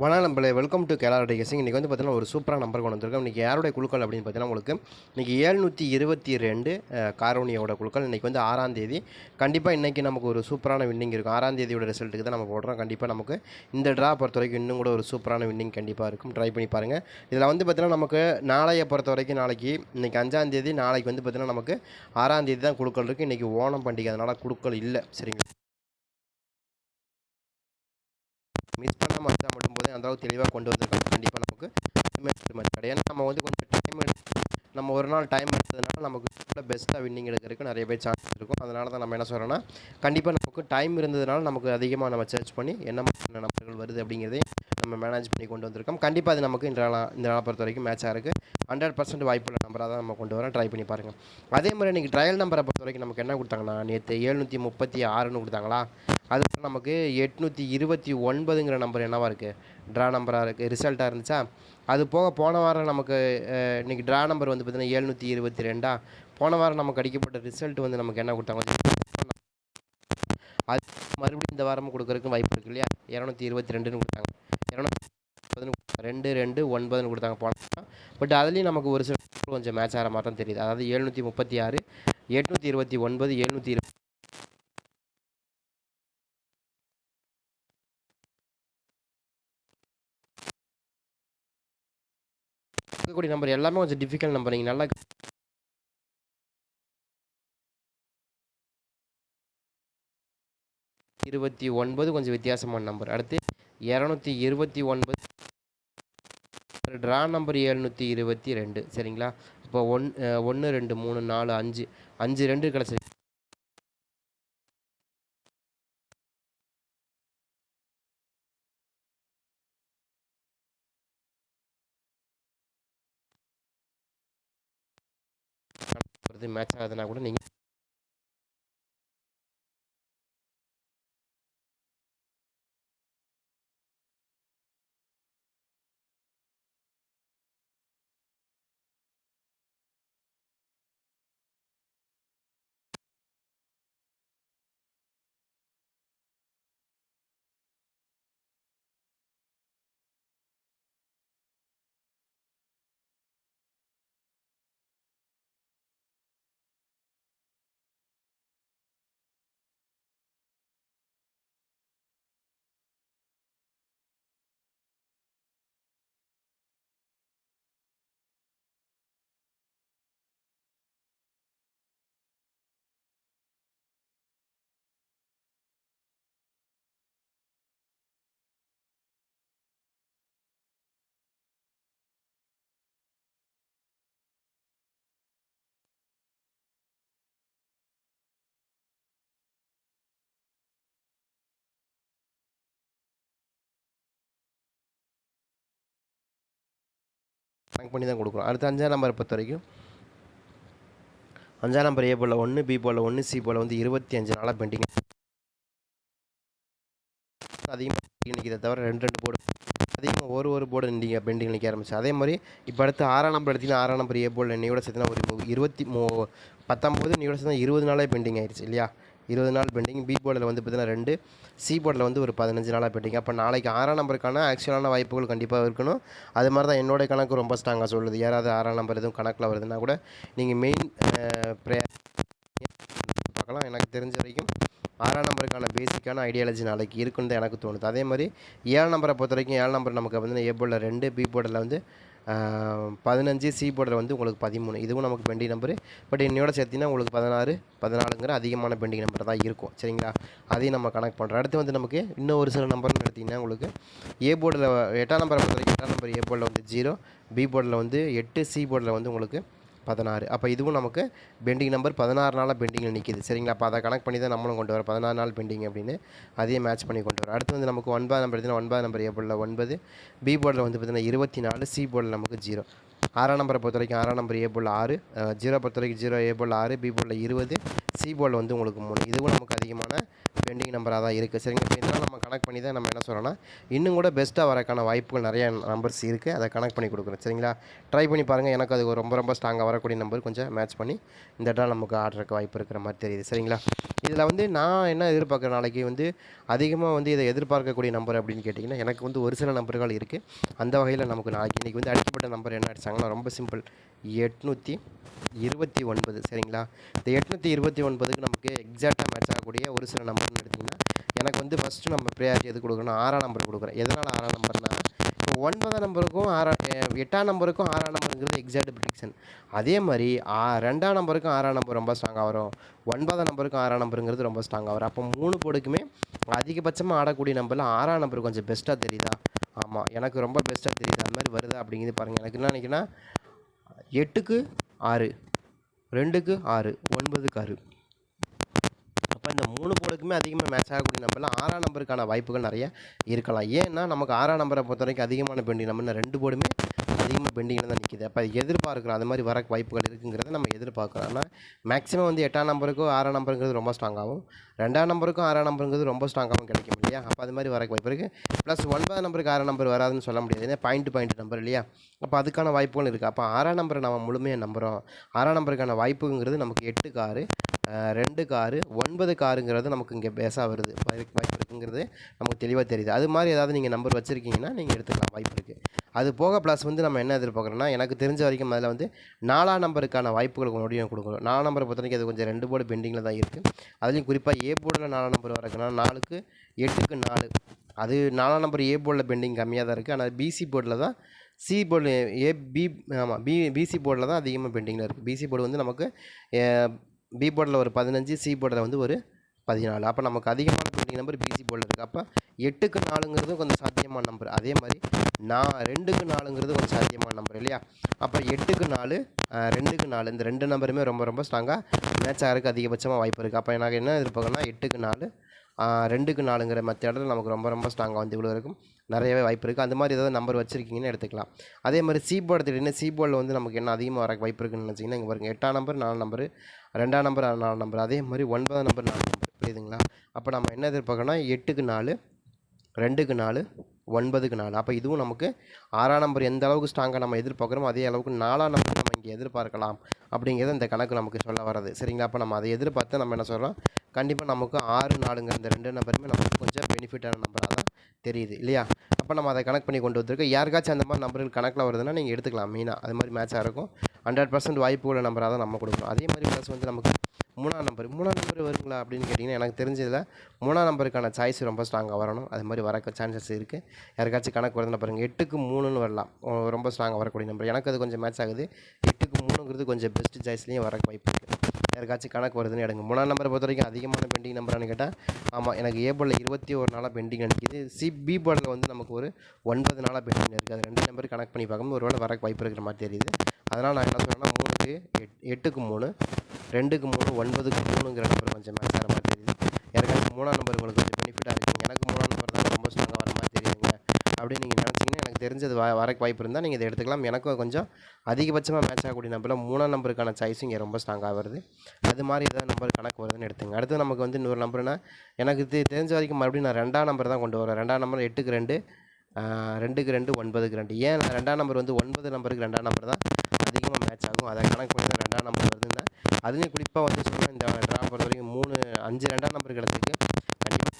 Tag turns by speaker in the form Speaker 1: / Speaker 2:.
Speaker 1: வணக்கம் நம்மளே welcome to கேலாரடி கேசிங் இன்றைக்கி வந்து பார்த்தீங்கன்னா ஒரு சூப்பராக நம்பர் கொண்டு வந்திருக்கோம். இன்றைக்கி யாருடைய குழுக்கள் அப்படின்னு பார்த்தீங்கன்னா உங்களுக்கு இன்றைக்கி ஏழ்நூற்றி இருபத்தி ரெண்டு காரோனியோட குழுக்கள். இன்றைக்கி வந்து ஆறாம் தேதி. கண்டிப்பாக இன்றைக்கி நமக்கு ஒரு சூப்பரான வின்னிங் இருக்கும். ஆறாம் தேதியோட ரிசல்ட்டுக்கு தான் நம்ம போடுறோம். கண்டிப்பாக நமக்கு இந்த ட்ரா பொறுத்த வரைக்கும் இன்னும் கூட ஒரு சூப்பரான வின்னிங் கண்டிப்பாக இருக்கும். ட்ரை பண்ணி பாருங்கள் இதில் வந்து பார்த்தீங்கன்னா நமக்கு நாளையை பொறுத்த வரைக்கும் நாளைக்கு இன்றைக்கி அஞ்சாம் தேதி நாளைக்கு வந்து பார்த்தீங்கன்னா நமக்கு ஆறாம் தேதி தான் குழுக்கள் இருக்குது இன்றைக்கி ஓணம் பண்டிகை. அதனால் குழுக்கள் இல்லை. சரிங்களா? இருந்தால் மட்டும் அந்த அளவுக்கு தெளிவாக கொண்டு வந்திருக்காங்க. கண்டிப்பாக நமக்கு டைம் கிடையாது ஏன்னா நம்ம வந்து கொஞ்சம் டைம் எடுத்து நம்ம ஒரு நாள் டைம் எடுத்ததுனால நமக்கு பெஸ்ட்டாக வின்னிங் எடுக்கிறதுக்கு நிறைய பேர் சான்ஸ் இருக்கும். அதனால தான் நம்ம என்ன சொல்கிறோன்னா கண்டிப்பாக நமக்கு டைம் இருந்ததுனால நமக்கு அதிகமாக நம்ம சர்ச் பண்ணி என்ன மாதிரியான நபர்கள் வருது அப்படிங்கிறதையும் நம்ம மேனேஜ் பண்ணி கொண்டு வந்திருக்கோம். கண்டிப்பாக அது நமக்கு இந்த நாளாக இந்த நாளை பொறுத்த வரைக்கும் மேட்சாக இருக்குது ஹண்ட்ரட் பர்சன்ட் வாய்ப்புள்ள நம்பராக தான் நம்ம கொண்டு வரோம் ட்ரை பண்ணி பாருங்கள் அதே மாதிரி இன்றைக்கி ட்ரையல் நம்பரை பொறுத்த வரைக்கும் நமக்கு என்ன கொடுத்தாங்கன்னா நேற்று எழுநூற்றி முப்பத்தி ஆறுன்னு கொடுத்தாங்களா? அதுக்கப்புறம் நமக்கு எட்நூற்றி இருபத்தி ஒன்பதுங்கிற நம்பர் என்னவாக இருக்குது ட்ரா நம்பராக இருக்குது ரிசல்ட்டாக இருந்துச்சா? அது போக போன வாரம் நமக்கு இன்றைக்கி ட்ரா நம்பர் வந்து பார்த்திங்கன்னா எழுநூற்றி இருபத்தி ரெண்டா? போன வாரம் நமக்கு அடிக்கப்பட்ட ரிசல்ட் வந்து நமக்கு என்ன கொடுத்தாங்க? அது மறுபடியும் இந்த வாரமும் கொடுக்குறதுக்கு வாய்ப்பு இருக்கு இல்லையா? இரநூத்தி இருபத்தி ரெண்டுன்னு கொடுத்தாங்க. இரநூத்தி ரெண்டு ரெண்டு ஒன்பதுன்னு கொடுத்தாங்க போன பட் அதுலேயும் நமக்கு ஒரு சில கொஞ்சம் மேட்ச் ஆகிற மாதிரி தான் தெரியுது. அதாவது எழுநூற்றி முப்பத்தி ஆறு எட்நூற்றி இருபத்தி ஒன்பது எழுநூற்றி இருபத்தி இருக்கக்கூடிய நம்பர் எல்லாமே கொஞ்சம் டிஃபிகல்ட் நம்பர் நீங்கள் நல்லா இருபத்தி ஒன்பது கொஞ்சம் வித்தியாசமான நம்பர் அடுத்து இரநூத்தி இருபத்தி ஒன்பது. ட்ரா நம்பர் எழுநூற்றி இருபத்தி ரெண்டு. சரிங்களா? இப்போ ஒன் ஒன்று ரெண்டு மூணு நாலு அஞ்சு. அஞ்சு ரெண்டு மேட்ச் ஆகுதுன்னா கூட நீங்கள் கனெக்ட் பண்ணி தான் கொடுக்குறோம். அடுத்து அஞ்சாம் நம்பரை பொறுத்த வரைக்கும் அஞ்சாம் நம்பர் ஏ போல் ஒன்று பி போல் ஒன்று சி போல் வந்து இருபத்தி அஞ்சு நாளாக பெண்டிங் அதிகமாக நிற்கிறத தவிர ரெண்டு ரெண்டு போர்டு அதிகமாக ஒரு ஒரு போர்டு நீங்கள் பெண்டிங் நிற்க ஆரம்பிச்சு. அதே மாதிரி இப்போ அடுத்து ஆறாம் நம்பர் எடுத்திங்கன்னா ஆறாம் நம்பர் ஏ போல் என்னையோட சேர்த்துனா ஒரு இருபத்தி மூ பத்தொம்போது நீயோட சேர்த்தா இருபது நாளே பெண்டிங் ஆயிடுச்சு இல்லையா? இருபது நாள் பெண்டிங் பி போர்டில் வந்து பார்த்தீங்கன்னா ரெண்டு சி போர்டில் வந்து ஒரு பதினஞ்சு நாளாக பெண்டிங் அப்போ நாளைக்கு ஆறாம் நம்பருக்கான ஆக்சுவலான வாய்ப்புகள் கண்டிப்பாக இருக்கணும். அது மாதிரி தான் என்னோடய கணக்கு ரொம்ப ஸ்ட்ராங்காக சொல்லுது. யாராவது ஆறாம் நம்பர் எதுவும் கணக்கில் வருதுன்னா கூட நீங்கள் மெயின் ப்ரேயர் பார்க்கலாம். எனக்கு தெரிஞ்ச வரைக்கும் ஆறாம் நம்பருக்கான பேசிக்கான ஐடியாலஜி நாளைக்கு இருக்குன்னு தான் எனக்கு தோணுது. அதே மாதிரி ஏழு நம்பரை பொறுத்த வரைக்கும் ஏழு நம்பர் நமக்கு வந்து ஏ போர்டில் ரெண்டு பி போர்டில் வந்து பதினஞ்சு சி போர்டில் வந்து உங்களுக்கு பதிமூணு. இதுவும் நமக்கு பெண்டிங் நம்பரு பட் என்னையோட சேர்த்திங்கன்னா உங்களுக்கு பதினாறு பதினாலுங்கிற அதிகமான பெண்டிங் நம்பர் தான் இருக்கும். சரிங்களா? அதையும் நம்ம கனெக்ட் பண்ணுறோம் அடுத்து வந்து நமக்கு இன்னும் ஒரு சில நம்பர்னு எடுத்திங்கன்னா உங்களுக்கு ஏ போர்டில் எட்டாம் நம்பரை பொறுத்த வரைக்கும் எட்டாம் நம்பர் ஏ போர்டில் வந்து ஜீரோ பி போர்டில் வந்து எட்டு சி போர்டில் வந்து உங்களுக்கு பதினாறு. அப்போ இதுவும் நமக்கு பெண்டிங் நம்பர் பதினாறு நாளாக பெண்டிங்கில் நிற்கிது சரிங்களா? அப்போ அதை கனெக்ட் பண்ணி தான் நம்மளும் கொண்டு வரோம் பதினாறு நாள் பெண்டிங் அப்படின்னு அதையும் மேட்ச் பண்ணி கொண்டு வரோம் அடுத்து வந்து நமக்கு ஒன்பது நம்பர் எடுத்தீங்கன்னா ஒன்பது நம்பர் ஏ ஒன்பது பி போர்டில் வந்து பார்த்தீங்கன்னா இருபத்தி நாலு சி போர்டில் நமக்கு ஜீரோ ஆறாம் நம்பரை பொறுத்த வரைக்கும் ஆறாம் நம்பர் ஏ போல் ஆறு ஜீரோ பொறுத்த வரைக்கும் ஜீரோ ஏ போல் ஆறு பி போல் இருபது சி போல் வந்து உங்களுக்கு மூணு. இதுவும் நமக்கு அதிகமான பெண்டிங் நம்பராக தான் இருக்குது சரிங்க நம்ம கனெக்ட் பண்ணி தான் நம்ம என்ன சொல்கிறோன்னா இன்னும் கூட பெஸ்ட்டாக வரக்கான வாய்ப்புகள் நிறைய நம்பர்ஸ் இருக்குது அதை கனெக்ட் பண்ணி கொடுக்குறோம் சரிங்களா? ட்ரை பண்ணி பாருங்கள் எனக்கு அது ரொம்ப ரொம்ப ஸ்ட்ராங்காக வரக்கூடிய நம்பர் கொஞ்சம் மேட்ச் பண்ணி இந்த இடம் நமக்கு ஆர்டருக்கு வாய்ப்பு இருக்கிற மாதிரி தெரியுது. சரிங்களா? இதில் வந்து நான் என்ன எதிர்பார்க்குறேன் நாளைக்கு வந்து அதிகமாக வந்து இதை எதிர்பார்க்கக்கூடிய நம்பர் அப்படின்னு கேட்டிங்கன்னா எனக்கு வந்து ஒரு சில நம்பர்கள் இருக்குது அந்த வகையில் நமக்கு நாளைக்கு இன்றைக்கி வந்து அடிக்கப்பட்ட நம்பர் என்ன அடிச்சாங்கன்னா ரொம்ப சிம்பிள் எட்நூற்றி இருபத்தி ஒன்பது. சரிங்களா? இந்த எட்நூற்றி இருபத்தி ஒன்பதுக்கு நமக்கு எக்ஸாக்டாக மேட்ச் ஆகக்கூடிய ஒரு சில நம்பர்னு எடுத்திங்கன்னா எனக்கு வந்து ஃபஸ்ட்டு நம்ம ப்ரியாரிட்டி எது கொடுக்கணும் ஆறாம் நம்பர் கொடுக்குறேன். எதனால் ஆறாம் நம்பர்னா இப்போ ஒன்பதாம் நம்பருக்கும் ஆறாம் எட்டாம் நம்பருக்கும் ஆறாம் நம்பருங்கிறது எக்ஸாக்ட் ப்ரிடிக்ஷன் அதே மாதிரி ஆ ரெண்டாம் நம்பருக்கும் ஆறாம் நம்பர் ரொம்ப ஸ்ட்ராங்காக வரும். ஒன்பதாம் நம்பருக்கும் ஆறாம் நம்பருங்கிறது ரொம்ப ஸ்ட்ராங்காக வரும். அப்போ மூணு போடுக்குமே அதிகபட்சமாக ஆடக்கூடிய நம்பரில் ஆறாம் நம்பர் கொஞ்சம் பெஸ்ட்டாக தெரியுதா? ஆமாம் எனக்கு ரொம்ப பெஸ்ட்டாக தெரியுது. அது மாதிரி வருதா அப்படிங்கிறது பாருங்கள் எனக்கு என்ன நினைக்கிறேன்னா எட்டுக்கு ஆறு ரெண்டுக்கு ஆறு ஒன்பதுக்கு ஆறு. மூணு அதிகமாக மேட்ச் ஆகக்கூடிய நம்பர்லாம் ஆறாம் நம்பருக்கான வாய்ப்புகள் நிறைய இருக்கலாம். ஏன்னா நமக்கு ஆறாம் நம்பரை பொறுத்த வரைக்கும் அதிகமான பெண்டிங் நம்பர் ரெண்டு போர்டுமே அதிகமாக பெண்டிங்கில் தான் நிற்கிது அப்போ எதிர்பார்க்குறோம் அது மாதிரி வர வாய்ப்புகள் இருக்குங்கிறத நம்ம எதிர்பார்க்குறோம். ஆனால் மேக்ஸிமம் வந்து எட்டாம் நம்பருக்கும் ஆறாம் நம்பருங்கிறது ரொம்ப ஸ்ட்ராங்காகவும் ரெண்டாம் நம்பருக்கும் ஆறாம் நம்பருங்கிறது ரொம்ப ஸ்ட்ராங்காகவும் கிடைக்கும் இல்லையா? அப்போ அது மாதிரி வர வாய்ப்பு இருக்குது ப்ளஸ் ஒன்பதாம் நம்பருக்கு ஆறாம் நம்பர் வராதுன்னு சொல்ல முடியாது. ஏன்னா பாயிண்ட் பாயிண்ட் நம்பர் இல்லையா? அப்போ அதுக்கான வாய்ப்புகள் இருக்குது அப்போ ஆறாம் நம்பரை நம்ம முழுமையாக நம்புகிறோம் ஆறாம் நம்பருக்கான வாய்ப்புங்கிறது நமக்கு எட்டு காரு ரெண்டு காரு ஒன்பது காருங்கிறது நமக்கு இங்கே பேசாக வருது. வாய்ப்பு வாய்ப்பு இருக்குங்கிறது நமக்கு தெளிவாக தெரியுது. அது மாதிரி ஏதாவது நீங்கள் நம்பர் வச்சுருக்கீங்கன்னா நீங்கள் எடுத்துக்கலாம். வாய்ப்பு இருக்குது அது போக ப்ளஸ் வந்து நம்ம என்ன எதிர்பார்க்குறோம்னா எனக்கு தெரிஞ்ச வரைக்கும் அதில் வந்து நாலாம் நம்பருக்கான வாய்ப்புகள் மறுபடியும் கொடுக்கணும். நாலாம் நம்பரை பொறுத்த வரைக்கும் அது கொஞ்சம் ரெண்டு போர்டு பெண்டிங்கில் தான் இருக்குது அதுலேயும் குறிப்பாக ஏ போர்டில் நாலாம் நம்பர் வரக்குன்னா நாலுக்கு எட்டுக்கு நாலு. அது நாலாம் நம்பர் ஏ போர்டில் பெண்டிங் கம்மியாக தான் இருக்குது ஆனால் பிசி போர்டில் தான் சி போர்டு ஏ பி ஆமாம் பி பிசி போர்டில் தான் அதிகமாக பெண்டிங்கில் இருக்குது பிசி போர்டு வந்து நமக்கு பி போர்டில் ஒரு பதினஞ்சு சி போர்டில் வந்து ஒரு பதினாலு. அப்போ நமக்கு அதிகமான பெண்டிங் நம்பர் பிசி போர்டில் இருக்குது அப்போ எட்டுக்கு நாலுங்கிறது கொஞ்சம் சாத்தியமான நம்பர் அதே மாதிரி நான் ரெண்டுக்கு நாலுங்கிறது கொஞ்சம் சாத்தியமான நம்பர் இல்லையா? அப்போ எட்டுக்கு நாலு ரெண்டுக்கு நாலு இந்த ரெண்டு நம்பருமே ரொம்ப ரொம்ப ஸ்ட்ராங்காக மேட்ச் ஆகிறதுக்கு அதிகபட்சமாக வாய்ப்பு இருக்குது அப்போ எனக்கு என்ன எதிர்பார்க்கணும்னா எட்டுக்கு நாலு ரெண்டுக்கு நாலுங்கிற மற்ற இடத்துல நமக்கு ரொம்ப ரொம்ப ஸ்ட்ராங்காக வந்து இவ்வளோ இருக்கும். நிறையவே வாய்ப்பு இருக்குது அந்த மாதிரி ஏதாவது நம்பர் வச்சுருக்கீங்கன்னு எடுத்துக்கலாம். அதே மாதிரி சி போர்டு திடீர்னு சி போர்டில் வந்து நமக்கு என்ன அதிகமாக வர வாய்ப்பு இருக்குன்னு நினச்சிங்கன்னா இங்கே பாருங்க. எட்டாம் நம்பர் நாலு நம்பர் ரெண்டாம் நம்பர் நாலு நம்பர் அதே மாதிரி ஒன்பதாம் நம்பர் நாலு நம்பர் புரியுதுங்களா? அப்போ நம்ம என்ன எதிர்பார்க்கணும்னா எட்டுக்கு நாலு ரெண்டுக்கு நாலு ஒன்பதுக்கு நாலு. அப்போ இதுவும் நமக்கு ஆறாம் நம்பர் எந்த அளவுக்கு ஸ்ட்ராங்காக நம்ம எதிர்பார்க்குறோமோ அதே அளவுக்கு நாலாம் நம்பர் நம்ம இங்கே எதிர்பார்க்கலாம் அப்படிங்கிறது இந்த கணக்கு நமக்கு சொல்ல வர்றது. சரிங்களா? அப்போ நம்ம அதை எதிர்பார்த்து நம்ம என்ன சொல்கிறோம் கண்டிப்பாக நமக்கு ஆறு நாலுங்கிற இந்த ரெண்டு நம்பருமே நமக்கு கொஞ்சம் பெனிஃபிட்டான நம்பராக தான் தெரியுது. இல்லையா? அப்போ நம்ம அதை கனெக்ட் பண்ணி கொண்டு வந்திருக்கோம் யாருக்காச்சும் அந்த மாதிரி நம்பர்கள் கணக்கில் வருதுன்னா நீங்கள் எடுத்துக்கலாம். மெயினாக அது மாதிரி மேட்சாக இருக்கும். ஹண்ட்ரட் பர்சன்ட் வாய்ப்பு உள்ள நம்பராக தான் நம்ம கொடுக்கணும். அதே மாதிரி ப்ளஸ் வந்து நமக்கு மூணாம் நம்பர் மூணாம் நம்பர் வருங்களா அப்படின்னு கேட்டிங்கன்னா எனக்கு தெரிஞ்சதில் மூணாம் நம்பருக்கான சாய்ஸ் ரொம்ப ஸ்ட்ராங்காக வரணும். அது மாதிரி வர சான்சஸ் இருக்குது யாருக்காச்சும் கணக்கு வருதுன்னா பாருங்கள் எட்டுக்கு மூணுன்னு வரலாம். ரொம்ப ஸ்ட்ராங்காக வரக்கூடிய நம்பர் எனக்கு அது கொஞ்சம் மேட்ச் ஆகுது. எட்டுக்கு மூணுங்கிறது கொஞ்சம் பெஸ்ட் சாய்ஸ்லேயும் வர வாய்ப்பு இருக்குது யாருக்காச்சும் கணக்கு வருதுன்னு எடுங்க. மூணாம் நம்பரை பொறுத்த வரைக்கும் அதிகமான பெண்டிங் நம்பரானு கேட்டால் ஆமாம் எனக்கு ஏ போர்டில் இருபத்தி ஒரு நாளாக பெண்டிங் நினைக்கிது சி பி போர்டில் வந்து நமக்கு ஒரு ஒன்பது நாளாக பெண்டிங் இருக்குது அது ரெண்டு நம்பர் கனெக்ட் பண்ணி பார்க்கும்போது ஒரு வேளை வர வாய்ப்பு இருக்கிற மாதிரி தெரியுது. அதனால் நான் என்ன சொல்கிறேன்னா உங்களுக்கு எட் எட்டுக்கு மூணு ரெண்டுக்கு மூணு ஒன்பதுக்கு மூணுங்கிற நம்பர் கொஞ்சம் மேட்ச் ஆகிற மாதிரி தெரியுது. யாருக்காச்சும் மூணாம் நம்பர் உங்களுக்கு கொஞ்சம் பெனிஃபிட்டாக இருக்குங்க எனக்கு மூணாம் நம்பர் தான் ரொம்ப ஸ்ட்ராங்காக வர மாதிரி தெரியுதுங்க. அப்படின்னு நீங்கள் நினச்சிங்கன்னா எனக்கு தெரிஞ்சது வ வரக்கு வாய்ப்பு இருந்தால் நீங்கள் இதை எடுத்துக்கலாம். எனக்கும் கொஞ்சம் அதிகபட்சமாக மேட்ச் ஆகக்கூடிய நம்பரில் மூணாம் நம்பருக்கான சாய்ஸும் இங்கே ரொம்ப ஸ்ட்ராங்காக வருது. அது மாதிரி ஏதாவது நம்பர் கணக்கு வருதுன்னு எடுத்துங்க. அடுத்து நமக்கு வந்து இன்னொரு நம்பர்னா எனக்கு தெ- தெரிஞ்ச வரைக்கும் மறுபடியும் நான் ரெண்டாம் நம்பர் தான் கொண்டு வரேன். ரெண்டாம் நம்பர் எட்டுக்கு ரெண்டு ரெண்டுக்கு ரெண்டு ஒன்பதுக்கு ரெண்டு. ஏன் ரெண்டாம் நம்பர் வந்து ஒன்பது நம்பருக்கு ரெண்டாம் நம்பர் தான்? மேட்ச் ஆகும். அதை கணக்கு பண்ணி தான் ரெண்டாம் நம்பர் வருதுன்னா அதுலேயும் குறிப்பாக வந்து சொன்னால் இந்த ட்ரா பொறுத்த வரைக்கும் மூணு அஞ்சு ரெண்டாம் நம்பர் கிடச்சிருக்கு. கண்டிப்பாக